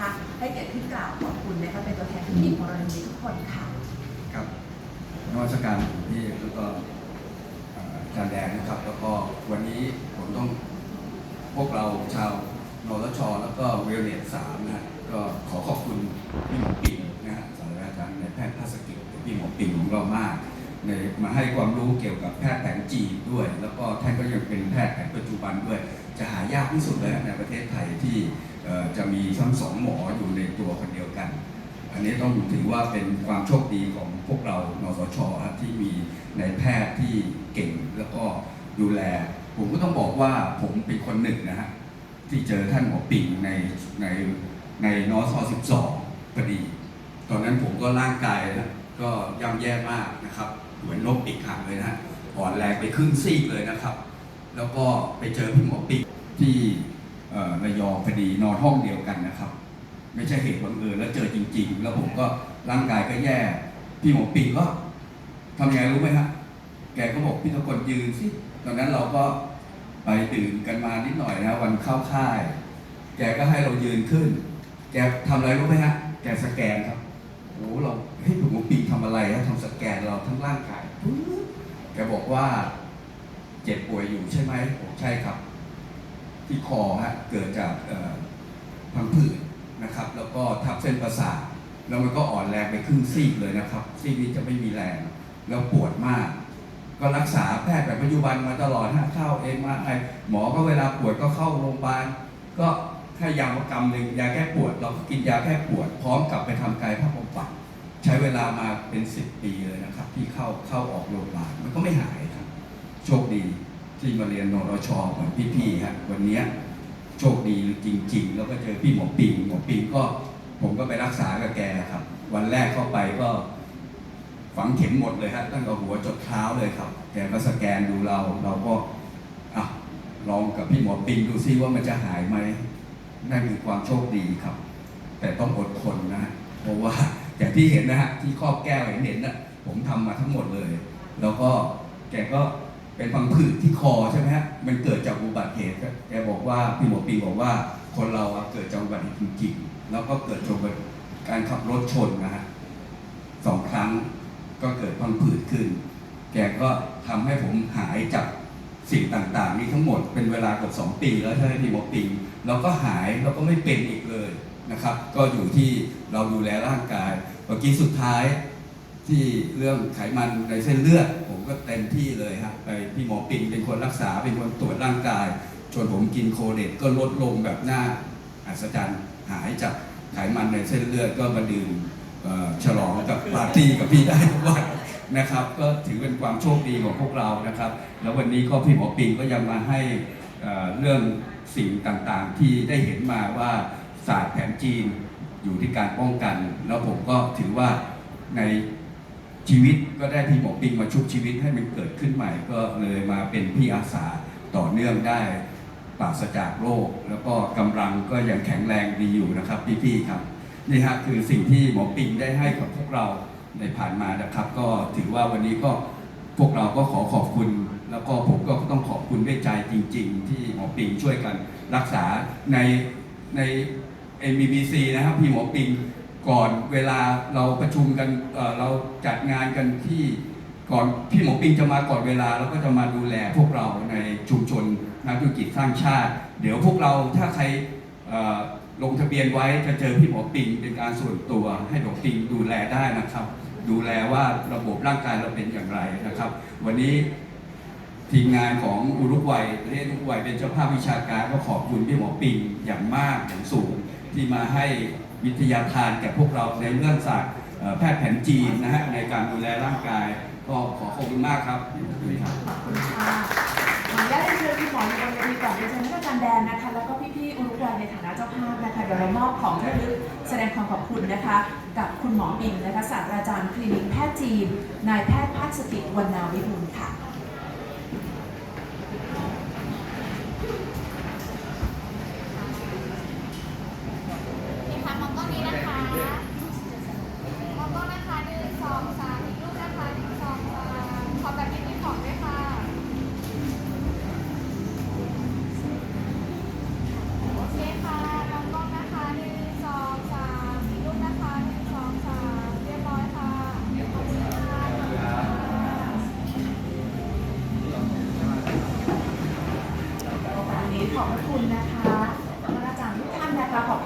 นะคะให้เกียรติขึ้นกล่าวขอบคุณนะคะเป็นตัวแทนทีมของเราในวันนี้ทุกคนค่ะครับนวัตกรรมที่แล้วก็เอ่ออาจารแดงนะครับ แล้วก็วันนี้ผมต้องพวกเราชาวนรชแล้วก็เวลเนตสามนะก็ขอขอบคุณพี่หมอปิ่นนะฮะศาสตราจารย์ในแพทย์ภาสกิจพี่หมอปิ่นของเรามากในมาให้ความรู้เกี่ยวกับแพทย์แผนจีนด้วย แล้วก็ท่านก็ยังเป็นแพทย์แผนปัจจุบันด้วย จะหายากที่สุดเลยในประเทศไทยที่ จะมีทั้งสองหมออยู่ในตัวคนเดียวกัน อันนี้ต้องถือว่าเป็นความโชคดีของพวกเรา นสชครับที่มีในายแพทย์ที่เก่งแล้วก็ดูแล ผมก็ต้องบอกว่าผมเป็นคนหนึ่งนะฮะที่เจอท่านหมอปิ่งในในในนส12พอดี ตอนนั้นผมก็ร่างกายนะก็ย่ำแย่มากนะครับ เหมือนนกปีกหักเลยนะฮะอ่อนแรงไปครึ่งซีกเลยนะครับ แล้วก็ไปเจอพี่หมอปิ่งที่ ระยองพอดีนอนห้องเดียวกันนะครับ ไม่ใช่เหตุบังเอิญแล้วเจอจริง ๆ แล้วผมก็ร่างกายก็แย่ พี่หมอปีก็ทำยังไงรู้ไหมฮะแกก็บอกพี่ตะกนยืนสิตอนนั้นเราก็ไปดื่มกันมานิดหน่อยนะวันเข้าค่าย แกก็ให้เรายืนขึ้น แกทำอะไรรู้ไหมฮะ แกสแกนครับโอ้เราเฮ้ยหลวงปีทำอะไรฮะทำสแกนเราทั้งร่างกายแกบอกว่า เจ็บป่วยอยู่ใช่ไหมผมใช่ครับ ที่คอฮะเกิดจากพังผืดนะครับ แล้วก็ทับเส้นประสาทแล้วมันก็อ่อนแรงไปครึ่งซีกเลยนะครับ ซีกนี้จะไม่มีแรง แล้วปวดมาก ก็รักษาแพทย์แบบปัจจุบันมาตลอดฮะเข้าเองมาไอหมอก็เวลาปวดก็เข้าโรงพยาบาลก็แค่ยาประกำหนึ่งยาแก้ปวด เราก็กินยาแก้ปวด พร้อมกับไปทำกายภาพบำบัดใช้เวลามาเป็น 10 ปีเลยนะครับ ที่เข้าเข้าออกโรงพยาบาลมันก็ไม่หายครับ โชคดี ที่มาเรียนนรชเหมือนพี่ๆฮะวันนี้โชคดีจริง ๆ แล้วก็เจอพี่หมอปิงหมอปิงก็ผมก็ไปรักษากับแกครับ วันแรกเข้าไปก็ฝังเข็มหมดเลยฮะตั้งแต่หัวจดเท้าเลยครับ แกก็สแกนดูเราเราก็อะลองกับพี่หมอปิงดูซิว่ามันจะหายไหมนั่นคือความโชคดีครับ แต่ต้องอดทนนะเพราะว่าอย่างที่เห็นนะฮะที่ครอบแก้วเห็นเห็นนะผมทำมาทั้งหมดเลย แล้วก็แกก็ เป็นพังผืดที่คอใช่ไหมฮะมันเกิดจากอุบัติเหตุแกบอกว่าพี่หมอปิงบอกว่าคนเราเกิดจากอุบัติเหตุจริงๆแล้วก็เกิดจากการขับรถชนนะฮะสองครั้งก็เกิดพังผืดขึ้น แกก็ทำให้ผมหายจากสิ่งต่างๆ นี้ทั้งหมดเป็นเวลาเกือบสองปีแล้วใช่ไหมพี่หมอปิงเราก็หายแล้วก็ไม่เป็นอีกเลยนะครับ ก็อยู่ที่เราดูแลร่างกายเมื่อกี้สุดท้ายที่เรื่องไขมันในเส้นเลือดผมก็ มที่เลยฮะไปพี่หมอปิงเป็นคนรักษาเป็นคนตรวจร่างกายจนผมกินโคเดตก็ลดลงแบบหน้าอัศจรรย์หายจากไขมันในเส้นเลือดก็มาดื่มฉลองกับปาร์ตี้กับพี่ได้ทุกวันนะครับ ก็ถือเป็นความโชคดีของพวกเรานะครับ แล้ววันนี้ก็พี่หมอปิงก็ยังมาให้เรื่องสิ่งต่างๆ ที่ได้เห็นมาว่าศาสตร์แผนจีนอยู่ที่การป้องกัน แล้วผมก็ถือว่าใน ชีวิตก็ได้พี่หมอปิงมาชุบชีวิตให้มันเกิดขึ้นใหม่ ก็เลยมาเป็นพี่อาสาต่อเนื่องได้ปราศจากโรคแล้วก็กำลังก็ยังแข็งแรงดีอยู่นะครับพี่ๆครับนี่ฮะคือสิ่งที่หมอปิงได้ให้กับพวกเราในผ่านมานะครับ ก็ถือว่าวันนี้ก็พวกเราก็ขอขอบคุณ แล้วก็ผมก็ต้องขอบคุณด้วยใจจริง ๆ ที่หมอปิงช่วยกันรักษาในใน MBBC นะครับพี่หมอปิง ก่อนเวลาเราประชุมกันเอ่อเราจัดงานกันที่ก่อนพี่หมอปิงจะมาก่อนเวลาแล้วก็จะมาดูแลพวกเราในชุมชนนักธุรกิจสร้างชาติ เดี๋ยวพวกเราถ้าใครเอ่อลงทะเบียนไว้จะเจอพี่หมอปิงเป็นการส่วนตัวให้หมอปิงดูแลได้นะครับ ดูแลว่าระบบร่างกายเราเป็นอย่างไรนะครับ วันนี้ทีมงานของอุรุกวัยประเทศอุรุกวัยเป็นเจ้าภาพวิชาการก็ขอบคุณพี่หมอปิงอย่างมากอย่างสูงที่มาให้ วิทยาทานแก่พวกเราในเรื่องศาสตร์แพทย์แผนจีนนะฮะในการดูแลร่างกาย ก็ขอขอบคุณมากครับคุณครับขอบคุณค่ะขออนุญาตเรียนเชิญคุณหมอในบนเวทีก่อนเรียนเชิญท่านอาจารย์แดนนะคะ แล้วก็พี่ๆอุรุกวัยในฐานะเจ้าภาพนะคะเดี๋ยวเรามอบของที่ระลึกแสดงความขอบคุณนะคะ กับคุณหมอปิงนะคะศาสตราจารย์คลินิกแพทย์จีนนายแพทย์ภาคสติวรรณาวิบูลค่ะ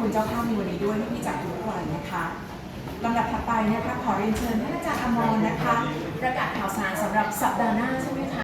คุณเจ้าภาพในวันนี้ด้วยที่พี่จากทุกวันนะคะลำดับถัดไปนะคะขอเรียนเชิญท่านอาจารย์อมรนะคะ ประกาศข่าวสารสำหรับสัปดาห์หน้าใช่ไหมคะ